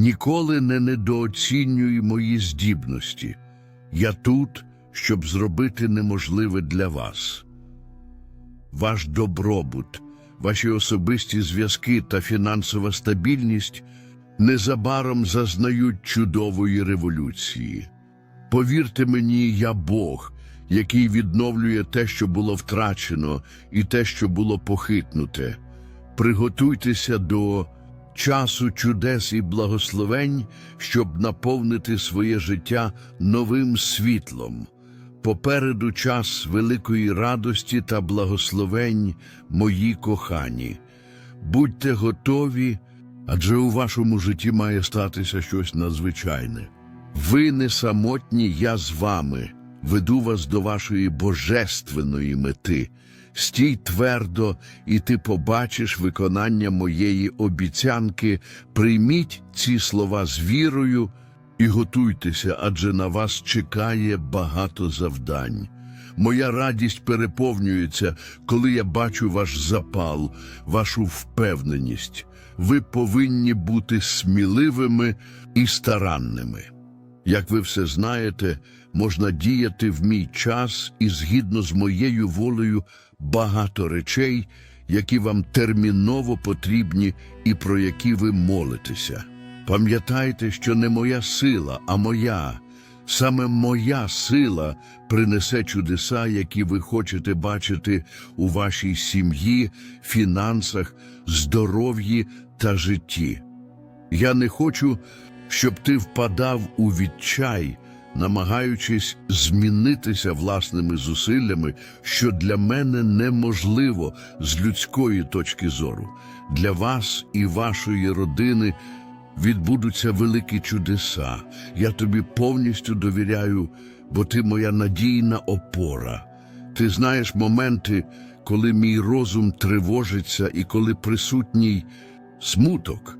Ніколи не недооцінюй мої здібності. Я тут, щоб зробити неможливе для вас. Ваш добробут, ваші особисті зв'язки та фінансова стабільність незабаром зазнають чудової революції. Повірте мені, я Бог, який відновлює те, що було втрачено, і те, що було похитнуте. Приготуйтеся до часу чудес і благословень, щоб наповнити своє життя новим світлом. Попереду час великої радості та благословень, мої кохані. Будьте готові, адже у вашому житті має статися щось надзвичайне. Ви не самотні, я з вами, веду вас до вашої божественної мети. Стій твердо, і ти побачиш виконання моєї обіцянки. Прийміть ці слова з вірою і готуйтеся, адже на вас чекає багато завдань. Моя радість переповнюється, коли я бачу ваш запал, вашу впевненість. Ви повинні бути сміливими і старанними. Як ви все знаєте, можна діяти в мій час і згідно з моєю волею багато речей, які вам терміново потрібні і про які ви молитеся. Пам'ятайте, що не моя сила, а моя, саме моя сила принесе чудеса, які ви хочете бачити у вашій сім'ї, фінансах, здоров'ї та житті. Я не хочу, щоб ти впадав у відчай, намагаючись змінитися власними зусиллями, що для мене неможливо з людської точки зору. Для вас і вашої родини відбудуться великі чудеса. Я тобі повністю довіряю, бо ти моя надійна опора. Ти знаєш моменти, коли мій розум тривожиться і коли присутній смуток.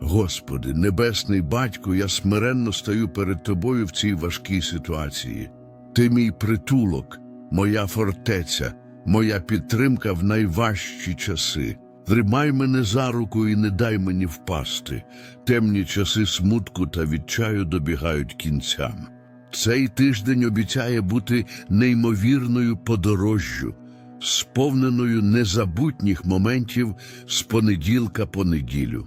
Господи, Небесний Батько, я смиренно стою перед Тобою в цій важкій ситуації. Ти мій притулок, моя фортеця, моя підтримка в найважчі часи. Тримай мене за руку і не дай мені впасти. Темні часи смутку та відчаю добігають кінцям. Цей тиждень обіцяє бути неймовірною подорожжю, сповненою незабутніх моментів з понеділка по неділю.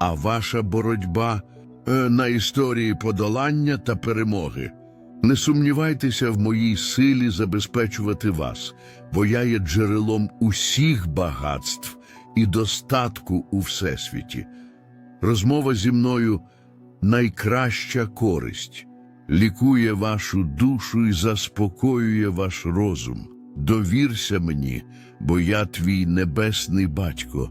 а ваша боротьба е, на історії подолання та перемоги. Не сумнівайтеся в моїй силі забезпечувати вас, бо я є джерелом усіх багатств і достатку у всесвіті. Розмова зі мною найкраща користь, лікує вашу душу і заспокоює ваш розум. Довірся мені, бо я твій небесний батько.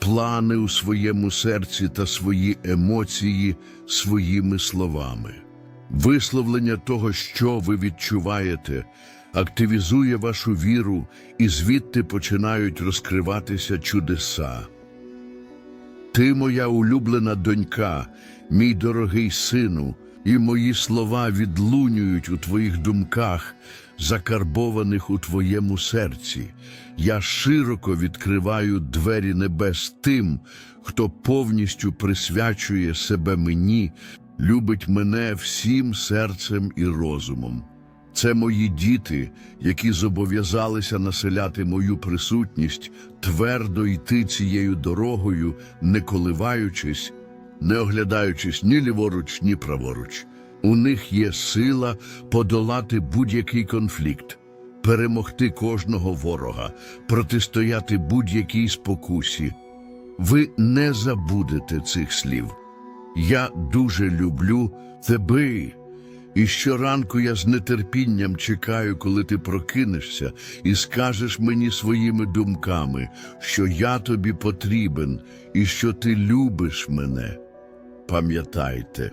плани у своєму серці та свої емоції своїми словами. Висловлення того, що ви відчуваєте, активізує вашу віру, і звідти починають розкриватися чудеса. Ти, моя улюблена донька, мій дорогий сину, і мої слова відлунюють у твоїх думках, закарбованих у твоєму серці. Я широко відкриваю двері небес тим, хто повністю присвячує себе мені, любить мене всім серцем і розумом. Це мої діти, які зобов'язалися населяти мою присутність, твердо йти цією дорогою, не коливаючись, не оглядаючись ні ліворуч, ні праворуч. У них є сила подолати будь-який конфлікт, перемогти кожного ворога, протистояти будь-якій спокусі. Ви не забудете цих слів. Я дуже люблю тебе. І щоранку я з нетерпінням чекаю, коли ти прокинешся і скажеш мені своїми думками, що я тобі потрібен і що ти любиш мене. Пам'ятайте,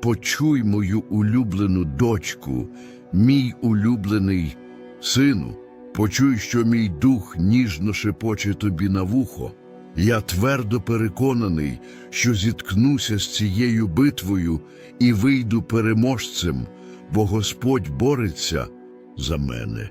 Почуй мою улюблену дочку, мій улюблений сину, почуй, що мій дух ніжно шепоче тобі на вухо. Я твердо переконаний, що зіткнуся з цією битвою і вийду переможцем, бо Господь бореться за мене.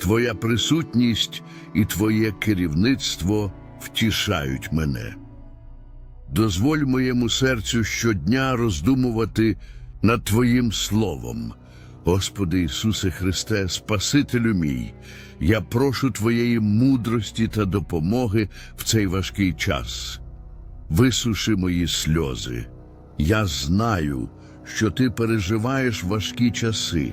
Твоя присутність і твоє керівництво втішають мене. Дозволь моєму серцю щодня роздумувати над Твоїм словом. Господи Ісусе Христе, Спасителю мій, я прошу Твоєї мудрості та допомоги в цей важкий час. Висуши мої сльози. Я знаю, що ти переживаєш важкі часи,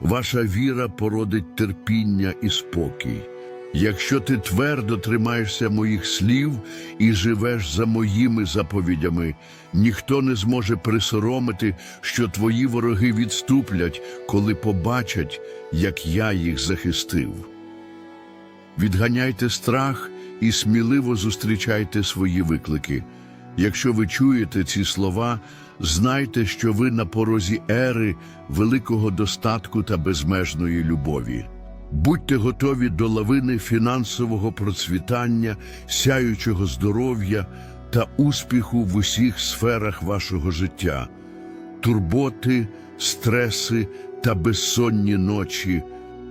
Ваша віра породить терпіння і спокій. Якщо ти твердо тримаєшся моїх слів і живеш за моїми заповідями, ніхто не зможе присоромити, що твої вороги відступлять, коли побачать, як я їх захистив. Відганяйте страх і сміливо зустрічайте свої виклики. Якщо ви чуєте ці слова, знайте, що ви на порозі ери великого достатку та безмежної любові. Будьте готові до лавини фінансового процвітання, сяючого здоров'я та успіху в усіх сферах вашого життя. Турботи, стреси та безсонні ночі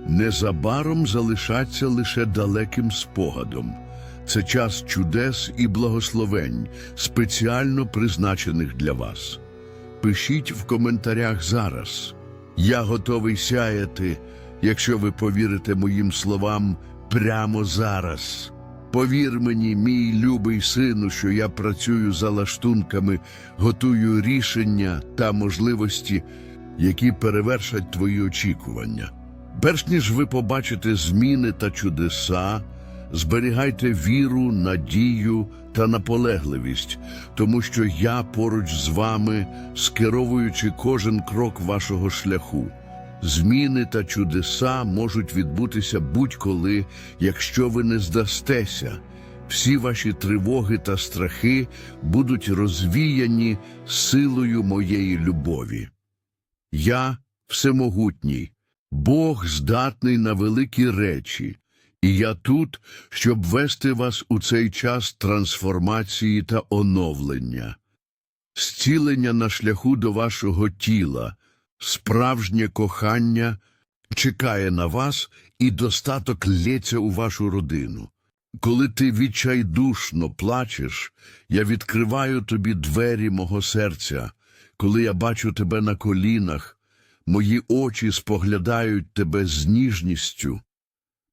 незабаром залишаться лише далеким спогадом. Це час чудес і благословень, спеціально призначених для вас. Пишіть в коментарях зараз. Я готовий сяяти, якщо ви повірите моїм словам прямо зараз. Повір мені, мій любий сину, що я працюю за лаштунками, готую рішення та можливості, які перевершать твої очікування. Перш ніж ви побачите зміни та чудеса, Зберігайте віру, надію та наполегливість, тому що я поруч з вами, скеровуючи кожен крок вашого шляху. Зміни та чудеса можуть відбутися будь-коли, якщо ви не здастеся. Всі ваші тривоги та страхи будуть розвіяні силою моєї любові. Я всемогутній, Бог здатний на великі речі, і я тут, щоб вести вас у цей час трансформації та оновлення, зцілення на шляху до вашого тіла, справжнє кохання чекає на вас і достаток лється у вашу родину. Коли ти відчайдушно плачеш, я відкриваю тобі двері мого серця. Коли я бачу тебе на колінах, мої очі споглядають тебе з ніжністю.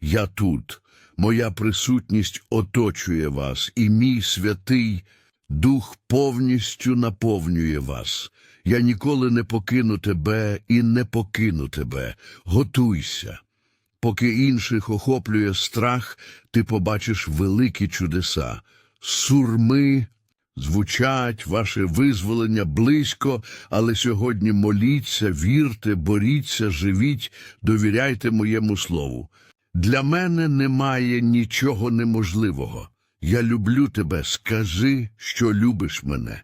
я тут. Моя присутність оточує вас, і мій святий Дух повністю наповнює вас. Я ніколи не покину тебе і не покину тебе. Готуйся. Поки інших охоплює страх, ти побачиш великі чудеса. Сурми звучать, ваше визволення близько, але сьогодні моліться, вірте, боріться, живіть, довіряйте моєму слову. Для мене немає нічого неможливого. Я люблю тебе, скажи, що любиш мене.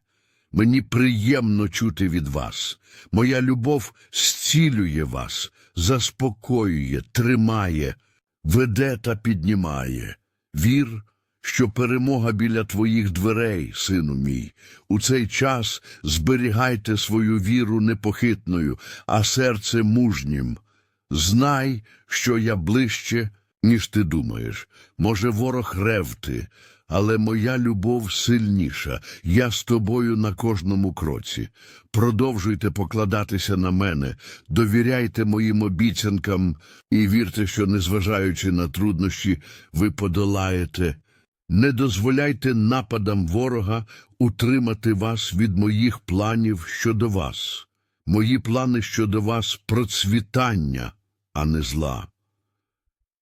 Мені приємно чути від вас. Моя любов зцілює вас, заспокоює, тримає, веде та піднімає. Вір, що перемога біля твоїх дверей, сину мій. У цей час зберігайте свою віру непохитною, а серце мужнім. Знай, що я ближче, ніж ти думаєш. Може, ворог ревти, але моя любов сильніша. Я з тобою на кожному кроці. Продовжуйте покладатися на мене, довіряйте моїм обіцянкам і вірте, що, незважаючи на труднощі, ви подолаєте. Не дозволяйте нападам ворога утримати вас від моїх планів щодо вас. Мої плани щодо вас процвітання, а не зла.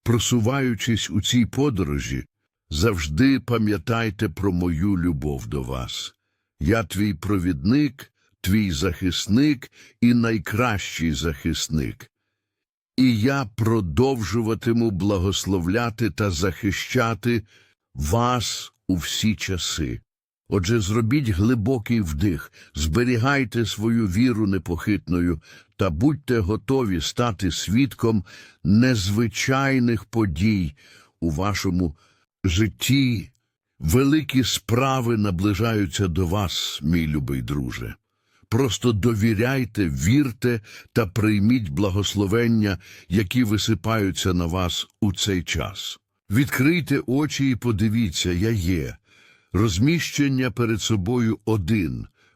Просуваючись у цій подорожі, завжди пам'ятайте про мою любов до вас. Я твій провідник, твій захисник і найкращий захисник. І я продовжуватиму благословляти та захищати вас у всі часи. Отже, зробіть глибокий вдих, зберігайте свою віру непохитною та будьте готові стати свідком незвичайних подій у вашому житті. Великі справи наближаються до вас, мій любий друже. Просто довіряйте, вірте та прийміть благословення, які висипаються на вас у цей час. Відкрийте очі і подивіться, я є. Розміщення перед собою один,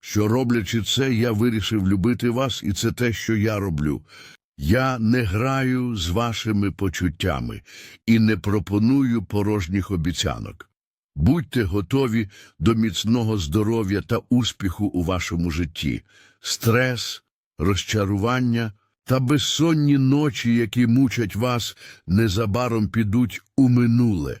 що роблячи це, я вирішив любити вас, і це те, що я роблю. Я не граю з вашими почуттями і не пропоную порожніх обіцянок. Будьте готові до міцного здоров'я та успіху у вашому житті. Стрес, розчарування та безсонні ночі, які мучать вас, незабаром підуть у минуле.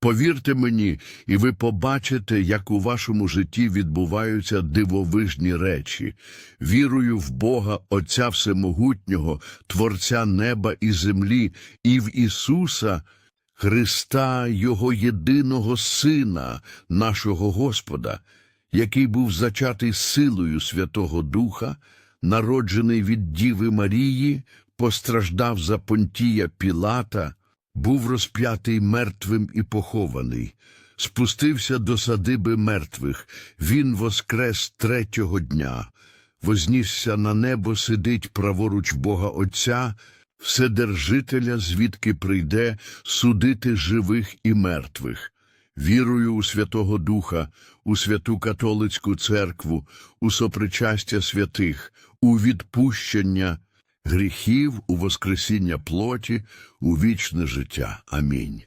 Повірте мені, і ви побачите, як у вашому житті відбуваються дивовижні речі. Вірую в Бога, Отця Всемогутнього, Творця неба і землі, і в Ісуса, Христа, Його єдиного Сина, нашого Господа, який був зачатий силою Святого Духа, народжений від Діви Марії, постраждав за Понтія Пілата, був розп'ятий мертвим і похований, спустився до садиби мертвих, він воскрес третього дня, вознісся на небо, сидить праворуч Бога Отця, Вседержителя, звідки прийде судити живих і мертвих. Вірую у Святого Духа, у святу католицьку церкву, у сопричастя святих, у відпущення гріхів, у воскресіння плоті, у вічне життя. Амінь.